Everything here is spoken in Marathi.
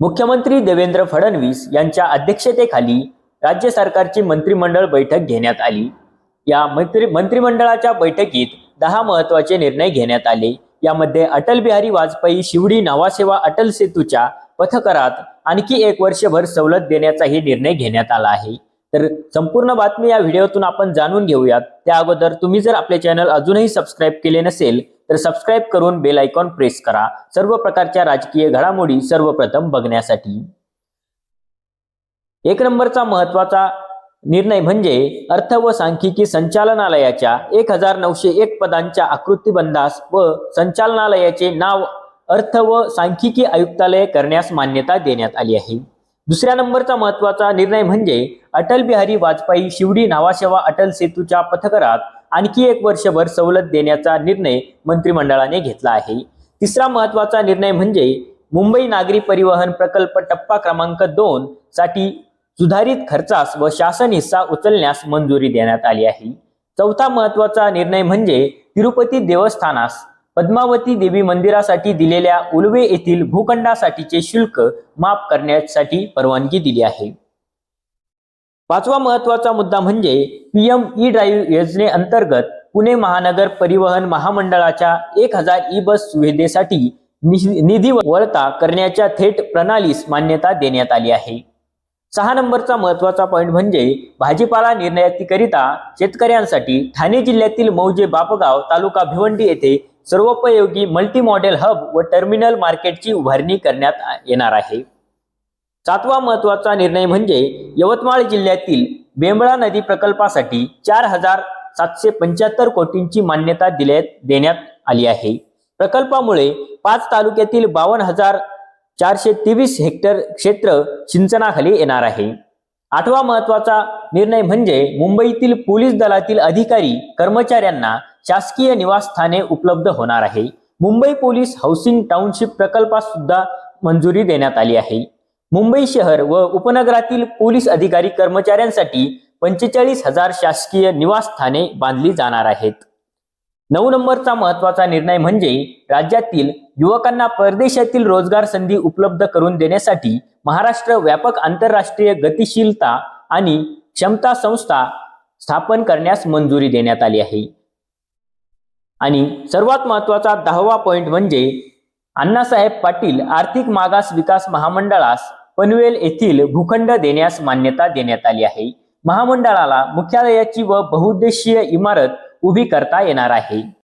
मुख्यमंत्री देवेंद्र फडणवीस यांच्या अध्यक्षतेखाली राज्य सरकारची मंत्रिमंडळ बैठक घेण्यात आली. या मंत्री मंत्रिमंडळाच्या बैठकीत दहा महत्त्वाचे निर्णय घेण्यात आले. यामध्ये अटल बिहारी वाजपेयी शिवडी नवासेवा अटल सेतूच्या पथकरात आणखी एक वर्षभर सवलत देण्याचाही निर्णय घेण्यात आला आहे. तर संपूर्ण बातमी या व्हिडिओतून आपण जाणून घेऊयात. त्या अगोदर तुम्ही जर आपले चॅनल अजूनही सबस्क्राईब केले नसेल तर सबस्क्राईब करून बेल आयकॉन प्रेस करा. सर्व प्रकारच्या राजकीय घडामोडी सर्वप्रथम बघण्यासाठी. एक नंबरचा महत्त्वाचा निर्णय म्हणजे अर्थ व सांख्यिकी संचालनालयाच्या एक हजार नऊशे एक पदांच्या आकृतीबंधास व संचालनालयाचे नाव अर्थ व सांख्यिकी आयुक्तालय करण्यास मान्यता देण्यात आली आहे. दुसऱ्या नंबरचा महत्त्वाचा निर्णय म्हणजे अटल बिहारी वाजपेयी शिवडी नावासेवा अटल सेतूच्या पथकरात आणखी एक वर्षभर सवलत देण्याचा निर्णय मंत्रिमंडळाने घेतला आहे. तिसरा महत्त्वाचा निर्णय म्हणजे मुंबई नागरी परिवहन प्रकल्प टप्पा क्रमांक दोन साठी सुधारित खर्चास व शासन हिस्सा उचलण्यास मंजुरी देण्यात आली आहे. चौथा महत्त्वाचा निर्णय म्हणजे तिरुपती देवस्थानास पद्मावती देवी मंदिरासाठी दिलेल्या उलवे येथील भूखंडासाठीचे शुल्क माफ करण्यासाठी परवानगी दिली आहे. पाचवा महत्त्वाचा मुद्दा म्हणजे पीएम ई ड्राईव्ह योजनेअंतर्गत पुणे महानगर परिवहन महामंडळाच्या एक हजार ई बस सुविधेसाठी नि- निधी वळता करण्याच्या थेट प्रणालीस मान्यता देण्यात आली आहे. सहा नंबरचा महत्त्वाचा पॉईंट म्हणजे भाजीपाला निर्यातीकरिता शेतकऱ्यांसाठी ठाणे जिल्ह्यातील मौजे बापगाव तालुका भिवंडी येथे सर्वोपयोगी मल्टी मॉडेल हब व टर्मिनल मार्केटची उभारणी करण्यात येणार आहे. सातवा महत्त्वाचा निर्णय म्हणजे यवतमाळ जिल्ह्यातील बेंबळा नदी प्रकल्पासाठी चार हजार सातशे पंच्याहत्तर कोटींची मान्यता दिल्या देण्यात आली आहे. प्रकल्पामुळे पाच तालुक्यातील बावन्न हजार चारशे तेवीस हेक्टर क्षेत्र सिंचनाखाली येणार आहे. आठवा महत्त्वाचा निर्णय म्हणजे मुंबईतील पोलीस दलातील अधिकारी कर्मचाऱ्यांना शासकीय निवासस्थाने उपलब्ध होणार आहे. मुंबई पोलीस हाऊसिंग टाउनशिप प्रकल्पास सुद्धा मंजुरी देण्यात आली आहे. मुंबई शहर व उपनगरातील पोलीस अधिकारी कर्मचाऱ्यांसाठी पंचेचाळीस हजार शासकीय निवासस्थाने बांधली जाणार आहेत. नऊ नंबरचा महत्त्वाचा निर्णय म्हणजे राज्यातील युवकांना परदेशातील रोजगार संधी उपलब्ध करून देण्यासाठी महाराष्ट्र व्यापक आंतरराष्ट्रीय गतिशीलता आणि क्षमता संस्था स्थापन करण्यास मंजुरी देण्यात आली आहे. आणि सर्वात महत्त्वाचा दहावा पॉइंट म्हणजे अण्णासाहेब पाटील आर्थिक मागास विकास महामंडळास पनवेल येथील भूखंड देण्यास मान्यता देण्यात आली आहे. महामंडळाला मुख्यालयाची व बहुउद्देशीय इमारत उभी करता येणार आहे.